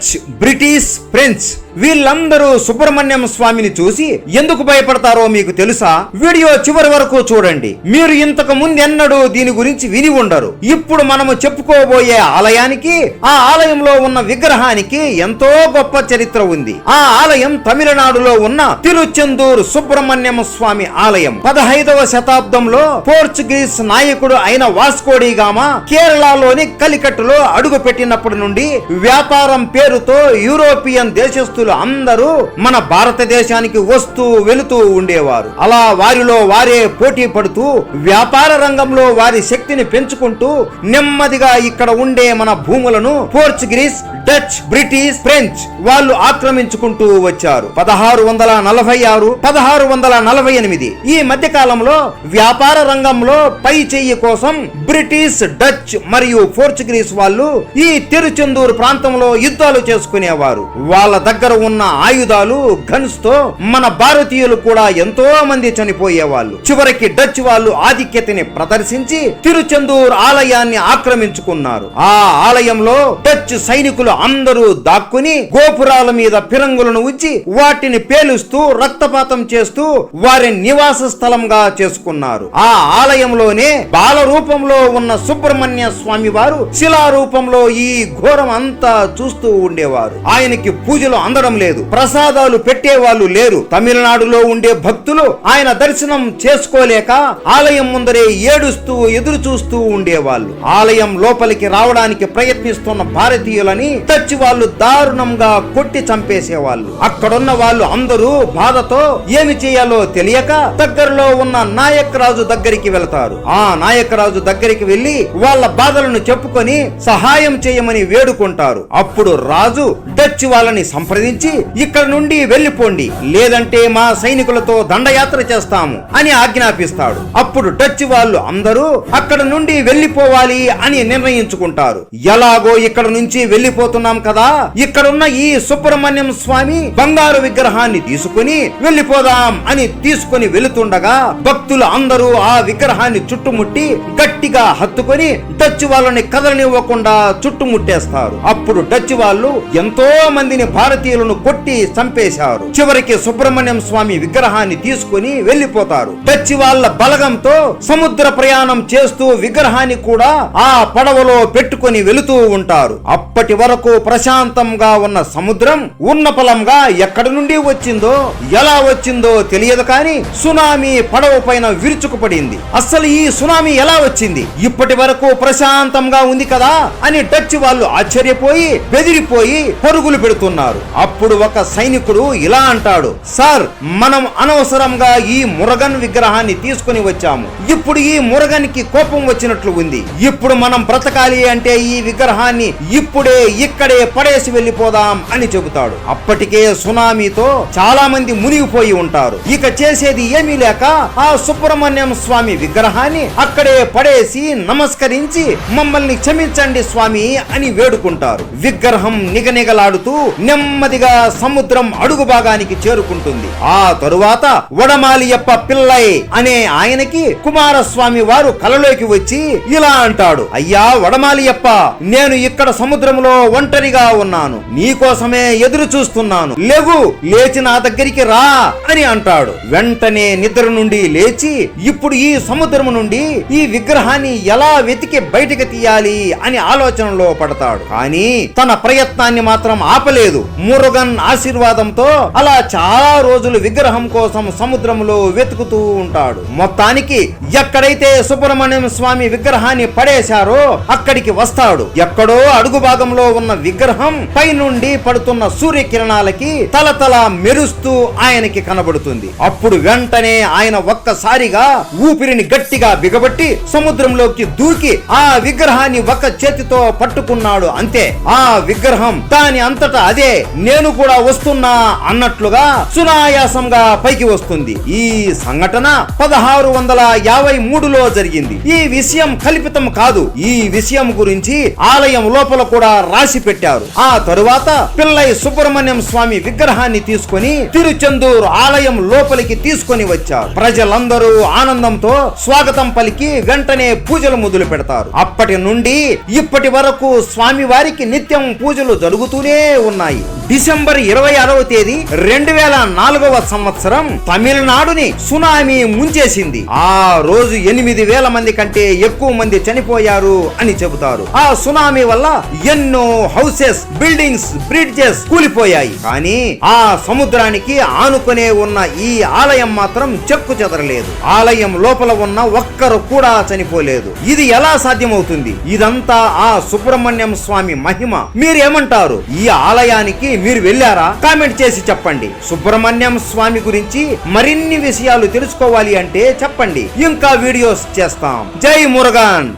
Dutch British French వీళ్ళందరూ సుబ్రహ్మణ్యం స్వామిని చూసి ఎందుకు భయపడతారో మీకు తెలుసా? వీడియో చివరి వరకు చూడండి. మీరు ఇంతకు ముందెన్నడూ దీని గురించి విని ఉండరు. ఇప్పుడు మనము చెప్పుకోబోయే ఆలయానికి ఆ ఆలయంలో ఉన్న విగ్రహానికి ఎంతో గొప్ప చరిత్ర ఉంది. ఆ ఆలయం తమిళనాడులో ఉన్న తిరుచెందూరు సుబ్రహ్మణ్యం స్వామి ఆలయం. పదహైదవ శతాబ్దంలో పోర్చుగీస్ నాయకుడు అయిన వాస్కోడిగామా కేరళలోని కలికట్టులో అడుగు పెట్టినప్పటి నుండి వ్యాపారం పేరుతో యూరోపియన్ దేశస్తులు దేశస్థులు అందరూ మన భారతదేశానికి వస్తూ వెళుతూ ఉండేవారు. అలా వారిలో వారే పోటీ పడుతూ వ్యాపార రంగంలో వారి శక్తిని పెంచుకుంటూ నెమ్మదిగా ఇక్కడ ఉండే మన భూములను పోర్చుగీస్ డచ్ బ్రిటిష్ ఫ్రెంచ్ వాళ్ళు ఆక్రమించుకుంటూ వచ్చారు. పదహారు వందల నలభై ఆరు పదహారు వందల నలభై ఎనిమిది ఈ మధ్య కాలంలో వ్యాపార రంగంలో పై చెయ్యి కోసం బ్రిటిష్ డచ్ మరియు పోర్చుగీస్ వాళ్ళు ఈ తిరుచెందూరు ప్రాంతంలో యుద్ధాలు చేసుకునేవారు. వాళ్ళ దగ్గర ఉన్న ఆయుధాలు గన్స్తో మన భారతీయులు కూడా ఎంతో మంది చనిపోయేవాళ్ళు. చివరికి డచ్ వాళ్ళు ఆధిక్యతని ప్రదర్శించి తిరుచెందూరు ఆలయాన్ని ఆక్రమించుకున్నారు. ఆ ఆలయంలో డచ్ సైనికులు అందరూ దాక్కుని గోపురాల మీద పిరంగులను ఉంచి వాటిని పేలుస్తూ రక్తపాతం చేస్తూ వారి నివాస స్థలంగా చేసుకున్నారు. ఆ ఆలయంలోనే బాల రూపంలో ఉన్న సుబ్రహ్మణ్య స్వామి వారు శిలా రూపంలో ఈ ఘోరం అంతా చూస్తూ ఉండేవారు. ఆయనకి పూజలు అందరూ పొందడం లేదు. ప్రసాదాలు పెట్టేవాళ్ళు లేరు. తమిళనాడులో ఉండే భక్తులు ఆయన దర్శనం చేసుకోలేక ఆలయం ముందరే ఏడుస్తూ ఎదురు చూస్తూ ఉండేవాళ్ళు. ఆలయం లోపలికి రావడానికి ప్రయత్నిస్తున్న భారతీయులని టచ్ వాళ్ళు దారుణంగా కొట్టి చంపేసేవాళ్ళు. అక్కడున్న వాళ్ళు అందరూ బాధతో ఏమి చేయాలో తెలియక దగ్గరలో ఉన్న నాయక్ రాజు దగ్గరికి వెళతారు. ఆ నాయక్ రాజు దగ్గరికి వెళ్ళి వాళ్ళ బాధలను చెప్పుకొని సహాయం చేయమని వేడుకుంటారు. అప్పుడు రాజు డచ్ వాళ్ళని సంప్రదించి ఇక్కడ నుండి వెళ్ళిపోండి. లేదంటే మా సైనికులతో దండయాత్ర చేస్తాము అని ఆజ్ఞాపిస్తాడు. అప్పుడు డచ్ వాళ్ళు అందరూ అక్కడ నుండి వెళ్ళిపోవాలి అని నిర్ణయించుకుంటారు. ఎలాగో ఇక్కడ నుంచి వెళ్ళిపోతున్నాం కదా ఇక్కడున్న ఈ సుబ్రహ్మణ్యం స్వామి బంగారు విగ్రహాన్ని తీసుకుని వెళ్ళిపోదాం అని తీసుకుని వెళుతుండగా భక్తులు అందరూ ఆ విగ్రహాన్ని చుట్టుముట్టి గట్టిగా హత్తుకొని డచ్ వాళ్ళని కదలనివ్వకుండా చుట్టుముట్టేస్తారు. అప్పుడు డచ్ వాళ్ళు ఎంతో మందిని భారతీయులను కొట్టి చంపేశారు. చివరికి సుబ్రహ్మణ్యం స్వామి విగ్రహాన్ని తీసుకుని వెళ్ళిపోతారు. డచ్ వాళ్ళ బలగంతో సముద్ర ప్రయాణం చేస్తూ విగ్రహాన్ని కూడా ఆ పడవలో పెట్టుకొని వెళుతూ ఉంటారు. అప్పటి వరకు ప్రశాంతంగా ఉన్న సముద్రం ఉన్నపలంగా ఎక్కడి నుండి వచ్చిందో ఎలా వచ్చిందో తెలియదు కానీ సునామీ పడవ పైన విరుచుకుపడింది. అస్సలు ఈ సునామీ ఎలా వచ్చింది? ఇప్పటి వరకు ప్రశాంతంగా ఉంది కదా అని డచ్ వాళ్ళు ఆశ్చర్యపోయి బెదిరిపోయి పరుగులు పెడుతున్నారు. అప్పుడు ఒక సైనికుడు ఇలా అంటాడు సార్ మనం అనవసరంగా ఈ మురగన్ విగ్రహాన్ని తీసుకుని వచ్చాము. ఇప్పుడు ఈ మురగన్కి కోపం వచ్చినట్లు ఉంది. ఇప్పుడు మనం బ్రతకాలి అంటే ఈ విగ్రహాన్ని ఇప్పుడే ఇక్కడే పడేసి వెళ్ళిపోదాం అని చెబుతాడు. అప్పటికే సునామీతో చాలా మంది మునిగిపోయి ఉంటారు. ఇక చేసేది ఏమీ లేక ఆ సుబ్రహ్మణ్యం స్వామి విగ్రహాన్ని అక్కడే పడేసి నమస్కరించి మమ్మల్ని క్షమించండి స్వామి అని వేడుకుంటారు. విగ్రహం నిగనిగలాడుతూ నెమ్మదిగా సముద్రం అడుగు భాగానికి చేరుకుంటుంది. ఆ తరువాత వడమాలియప్ప పిల్లై అనే ఆయనకి కుమారస్వామి వారు కలలోకి వచ్చి ఇలా అంటాడు అయ్యా వడమాలియప్ప నేను ఇక్కడ సముద్రంలో ఒంటరిగా ఉన్నాను. నీకోసమే ఎదురు చూస్తున్నాను. లేవు లేచి నా దగ్గరికి రా అని అంటాడు. వెంటనే నిద్ర నుండి లేచి ఇప్పుడు ఈ సముద్రం నుండి ఈ విగ్రహాన్ని ఎలా వెతికి బయటికి తీయాలి అని ఆలోచనలో పడతాడు. కానీ తన ప్రయత్నాన్ని మాత్రం ఆపలేదు. మురుగన్ ఆశీర్వాదంతో అలా చాలా రోజులు విగ్రహం కోసం సముద్రంలో వెతుకుతూ ఉంటాడు. మొత్తానికి ఎక్కడైతే సుబ్రహ్మణ్యం స్వామి విగ్రహాన్ని పడేశారో అక్కడికి వస్తాడు. ఎక్కడో అడుగు భాగంలో ఉన్న విగ్రహం పైనుండి పడుతున్న సూర్యకిరణాలకి తలతల మెరుస్తూ ఆయనకి కనబడుతుంది. అప్పుడు వెంటనే ఆయన ఒక్కసారిగా ఊపిరిని గట్టిగా బిగబట్టి సముద్రంలోకి దూకి ఆ విగ్రహాన్ని ఒక చేతితో పట్టుకున్నాడు అంతే. ఆ విగ్రహం దాని అంతటా అదే నేను కూడా వస్తున్నా అన్నట్లుగా సునాయాసంగా పైకి వస్తుంది. ఈ సంఘటన పదహారు వందల యాభై మూడులో జరిగింది. ఈ విషయం కల్పితం కాదు. ఈ విషయం గురించి ఆలయం లోపల కూడా రాసి పెట్టారు. ఆ తరువాత పిల్లై సుబ్రహ్మణ్యం స్వామి విగ్రహాన్ని తీసుకొని తిరుచెందూరు ఆలయం లోపలికి తీసుకొని వచ్చారు. ప్రజలందరూ ఆనందంతో స్వాగతం పలికి వెంటనే పూజలు మొదలు పెడతారు అప్పటి నుండి ఇప్పటి వరకు స్వామి వారికి నిత్యం పూజలు జరుగుతూనే ఉన్నాయి. డిసెంబర్ ఇరవై ఆరవ తేదీ రెండు వేల నాలుగవ సంవత్సరం తమిళనాడుని సునామీ ముంచేసింది. ఆ రోజు ఎనిమిది వేల మంది కంటే ఎక్కువ మంది చనిపోయారు అని చెబుతారు. ఆ సునామీ వల్ల ఎన్నో హౌసెస్ బిల్డింగ్స్ బ్రిడ్జెస్ కూలిపోయాయి. కానీ ఆ సముద్రానికి ఆనుకునే ఉన్న ఈ ఆలయం మాత్రం చెక్కు చెదరలేదు. ఆలయం లోపల ఉన్న ఒక్కరు కూడా చనిపోలేదు. ఇది ఎలా సాధ్యమవుతుంది? ఇదంతా ఆ సుబ్రహ్మణ్యం స్వామి మహిమ. మీరేమంటారు? ఈ ఆలయానికి మీరు వెళ్ళారా? కామెంట్ చేసి చెప్పండి. సుబ్రహ్మణ్యం స్వామి గురించి మరిన్ని విషయాలు తెలుసుకోవాలి అంటే చెప్పండి. ఇంకా వీడియోస్ చేస్తాం. జై మురుగన్!